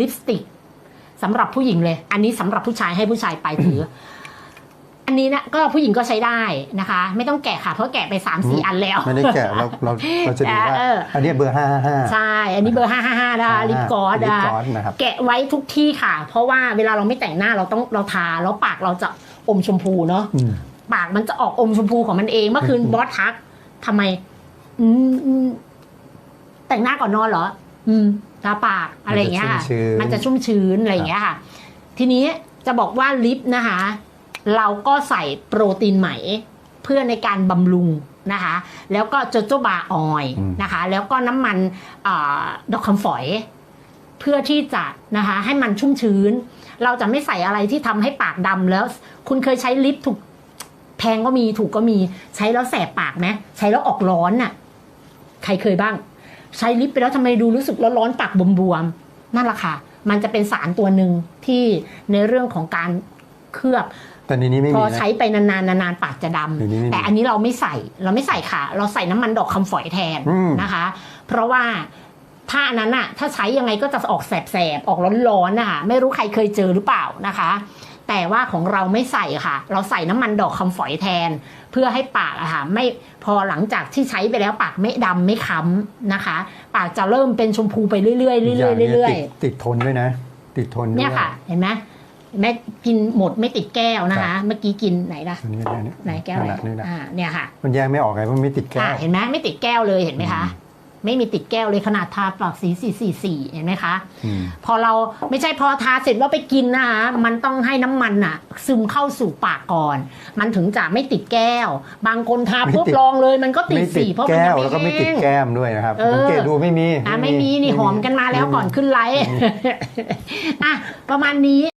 ลิปสติกสำหรับผู้หญิงเลย อันนี้สำหรับผู้ชายให้ผู้ชายไปถือ อันนี้นะก็ผู้หญิงก็ใช้ได้นะคะ ไม่ต้องแกะค่ะ เพราะแกะไปสามสี่อันแล้วไม่ได้แกะเราเราเราจะดูว่าเอออันนี้เบอร์ห้าห้าห้าใช่ อันนี้เบอร์ห้าห้าห้านะคะลิปกอสลิปนะกอสนะครับแกะไว้ทุกที่ค่ะ เพราะว่าเวลาเราไม่แต่งหน้าเราต้องเราทาแล้วปากเราจะอมชมพูเนาะอืมปากมันจะออกอมชมพูของมันเองเมื่อคืนอืมบอสทักทำไมอืมอืมแต่งหน้าก่อนนอนเหรอ อืม ทาปากอะไรอย่างเงี้ยค่ะมันจะชุ่มชื้นอะไรอย่างเงี้ยค่ะ ทีนี้จะบอกว่าลิปนะคะ เราก็ใส่โปรตีนไหมเพื่อในการบำรุงนะคะ แล้วก็โจโจบาออยล์นะคะ แล้วก็น้ำมันอาดอกคำฝอย เพื่อที่จะนะคะให้มันชุ่มชื้น เราจะไม่ใส่อะไรที่ทำให้ปากดำแล้ว คุณเคยใช้ลิปถูกแพงก็มีถูกก็มีใช้แล้วแสบปากไหมใช้แล้วออกร้อนน่ะ ใครเคยบ้าง ใช้ลิปไปแล้วทำไมดูรู้สึกร้อนๆปากบวมๆนั่นแหละค่ะ มันจะเป็นสารตัวหนึ่งที่ในเรื่องของการเคลือบแต่ในนี้ไม่พมีอนะ ใช้ไปนานๆนานๆปากจะดเดี๋ยวนี้ไม่มีำแต่อันนี้เราไม่ใส่เราไม่ใส่ค่ะ เราใส่น้ำมันดอกคำฝอยแทนอืม นะคะ เพราะว่าถ้าอันนั้นอะถ้าใช้ยังไงก็จะออกแสบๆ ออกร้อนๆนะคะไม่รู้ใครเคยเจอหรือเปล่านะคะ แต่ว่าของเราไม่ใส่ค่ะ เราใส่น้ำมันดอกคำฝอยแทน เพื่อให้ปากอะค่ะไม่พอหลังจากที่ใช้ไปแล้วปากไม่ดำไม่ค้ำนะคะ ปากจะเริ่มเป็นชมพูไปเรื่อยๆเรื่อีกอย่างอยนี่ๆเรื่อยติดติดทนด้วยนะ ติดทนๆด้วยเนี่ยค่ะ เห็นไหมแม่กินหมดไม่ติดแก้วนะครัคะบเมื่อกี้กินไหนล่ะอันนี้อันนี้ไหนแก้วไหนขนาดนี้นะอ่าเนี่ยค่ะ มันแยกไม่ออกไงเพราะมันไม่ติดแก้อ่าวเห็นไหมไม่ติดแก้วเลยเห็นไหมคะ ไม่มีติดแก้วเลยขนาดทาปากสีสี่สี่สี่เห็นไหมคะอืมพอเราไม่ใช่พอทาเสร็จว่าไปกินนะคะมันต้องให้น้ำมันอะซึมเข้าสู่ปากก่อน มันถึงจะไม่ติดแก้ว บางคนทาปุ๊บลองเลยมันก็ติดไม่ติสีดเพราะมันแก้ยัวงแล้วก็ไม่ติดแห้งแก้มด้วยนะครับเออสังเกตดูไม่มีอะไม่มีนี่หอมกันมาแล้วก่อนขึ้นไลฟ์อะประมาณนี้